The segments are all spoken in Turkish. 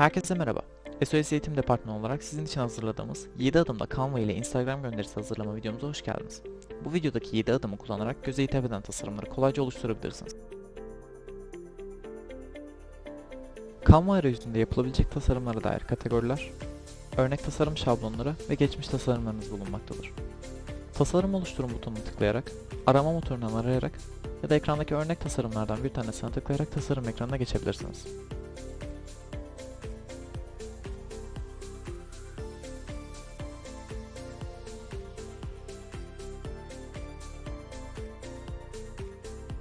Herkese merhaba. SOS Eğitim Departmanı olarak sizin için hazırladığımız 7 adımda Canva ile Instagram gönderisi hazırlama videomuza hoş geldiniz. Bu videodaki 7 adımı kullanarak göze hitap eden tasarımları kolayca oluşturabilirsiniz. Canva arayüzünde yapılabilecek tasarımlara dair kategoriler, örnek tasarım şablonları ve geçmiş tasarımlarınız bulunmaktadır. Tasarım oluşturum butonuna tıklayarak, arama motorundan arayarak ya da ekrandaki örnek tasarımlardan bir tanesine tıklayarak tasarım ekranına geçebilirsiniz.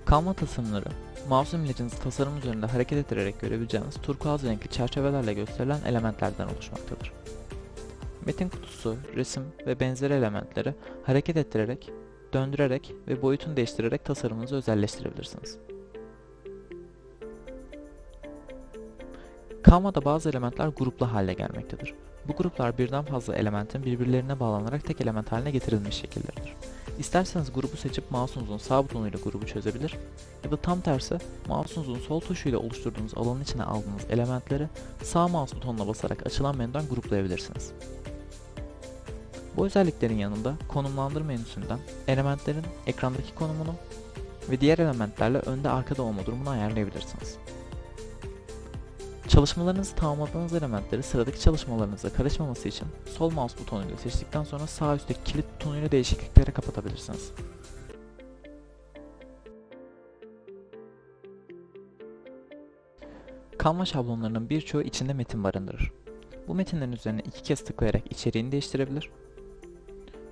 Canva tasarımları, mouse imlecinizi tasarım üzerinde hareket ettirerek görebileceğiniz turkuaz renkli çerçevelerle gösterilen elementlerden oluşmaktadır. Metin kutusu, resim ve benzeri elementleri hareket ettirerek, döndürerek ve boyutunu değiştirerek tasarımınızı özelleştirebilirsiniz. Canva'da bazı elementler gruplu hale gelmektedir. Bu gruplar birden fazla elementin birbirlerine bağlanarak tek element haline getirilmiş şekillerdir. İsterseniz grubu seçip mouse'unuzun sağ butonuyla grubu çözebilir ya da tam tersi mouse'unuzun sol tuşuyla oluşturduğunuz alanın içine aldığınız elementleri sağ mouse butonuna basarak açılan menüden gruplayabilirsiniz. Bu özelliklerin yanında konumlandır menüsünden elementlerin ekrandaki konumunu ve diğer elementlerle önde arkada olma durumunu ayarlayabilirsiniz. Çalışmalarınızı tamamladığınız elementleri sıradaki çalışmalarınıza karışmaması için sol mouse butonuyla seçtikten sonra sağ üstteki kilit butonuyla değişiklikleri kapatabilirsiniz. Canva şablonlarının birçoğu içinde metin barındırır. Bu metinlerin üzerine iki kez tıklayarak içeriğini değiştirebilir.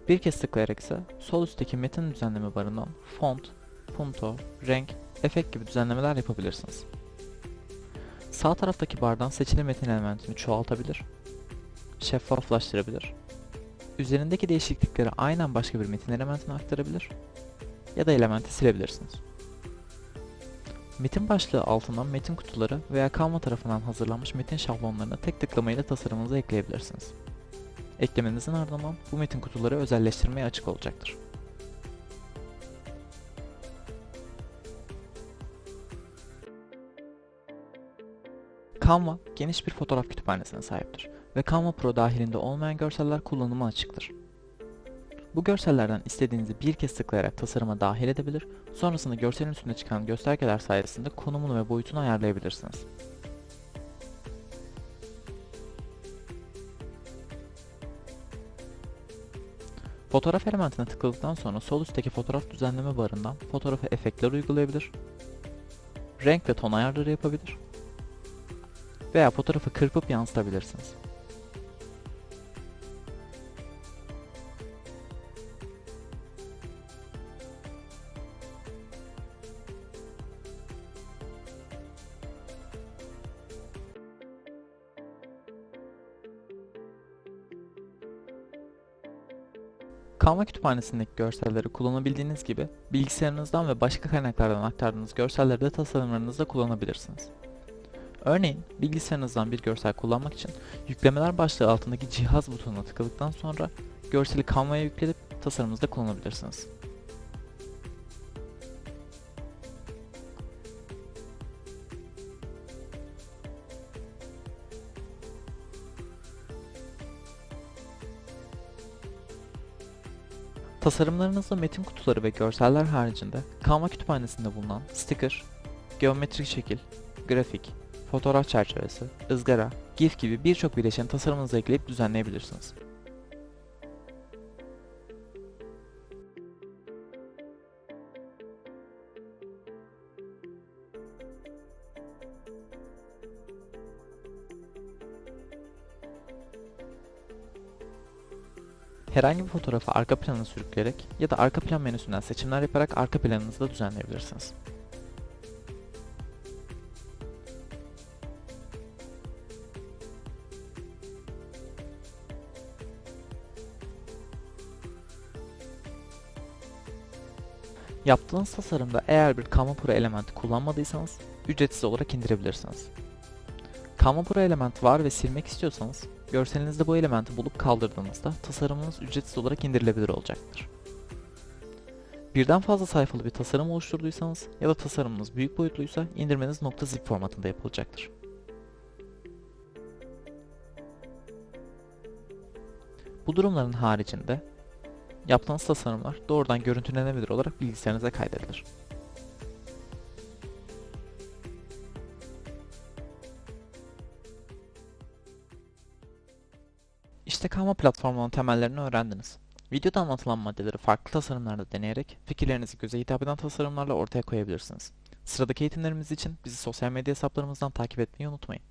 Bir kez tıklayarak ise sol üstteki metin düzenleme barından font, punto, renk, efekt gibi düzenlemeler yapabilirsiniz. Sağ taraftaki bardan seçili metin elementini çoğaltabilir, şeffaflaştırabilir, üzerindeki değişiklikleri aynen başka bir metin elementine aktarabilir ya da elementi silebilirsiniz. Metin başlığı altından metin kutuları veya Canva tarafından hazırlanmış metin şablonlarını tek tıklamayla tasarımınıza ekleyebilirsiniz. Eklemenizin ardından bu metin kutuları özelleştirmeye açık olacaktır. Canva geniş bir fotoğraf kütüphanesine sahiptir ve Canva Pro dahilinde olmayan görseller kullanıma açıktır. Bu görsellerden istediğinizi bir kez tıklayarak tasarıma dahil edebilir, sonrasında görselin üstünde çıkan göstergeler sayesinde konumunu ve boyutunu ayarlayabilirsiniz. Fotoğraf elementine tıkladıktan sonra sol üstteki fotoğraf düzenleme barından fotoğrafa efektler uygulayabilir, renk ve ton ayarları yapabilir veya fotoğrafı kırpıp yansıtabilirsiniz. Canva kütüphanesindeki görselleri kullanabildiğiniz gibi bilgisayarınızdan ve başka kaynaklardan aktardığınız görselleri de tasarımlarınızda kullanabilirsiniz. Örneğin bilgisayarınızdan bir görsel kullanmak için yüklemeler başlığı altındaki cihaz butonuna tıkladıktan sonra görseli Canva'ya yükledip tasarımınızda kullanabilirsiniz. Tasarımlarınızda metin kutuları ve görseller haricinde Canva kütüphanesinde bulunan sticker, geometrik şekil, grafik, fotoğraf çerçevesi, ızgara, GIF gibi birçok bileşeni tasarımınıza ekleyip düzenleyebilirsiniz. Herhangi bir fotoğrafı arka plana sürükleyerek ya da arka plan menüsünden seçimler yaparak arka planınızı da düzenleyebilirsiniz. Yaptığınız tasarımda eğer bir Kanva Pro elementi kullanmadıysanız ücretsiz olarak indirebilirsiniz. Kanva Pro element var ve silmek istiyorsanız görselinizde bu elementi bulup kaldırdığınızda tasarımınız ücretsiz olarak indirilebilir olacaktır. Birden fazla sayfalı bir tasarım oluşturduysanız ya da tasarımınız büyük boyutluysa indirmeniz .zip formatında yapılacaktır. Bu durumların haricinde yaptığınız tasarımlar doğrudan görüntülenebilir olarak bilgisayarınıza kaydedilir. İşte Canva platformunun temellerini öğrendiniz. Videoda anlatılan maddeleri farklı tasarımlarda deneyerek fikirlerinizi göze hitap eden tasarımlarla ortaya koyabilirsiniz. Sıradaki eğitimlerimiz için bizi sosyal medya hesaplarımızdan takip etmeyi unutmayın.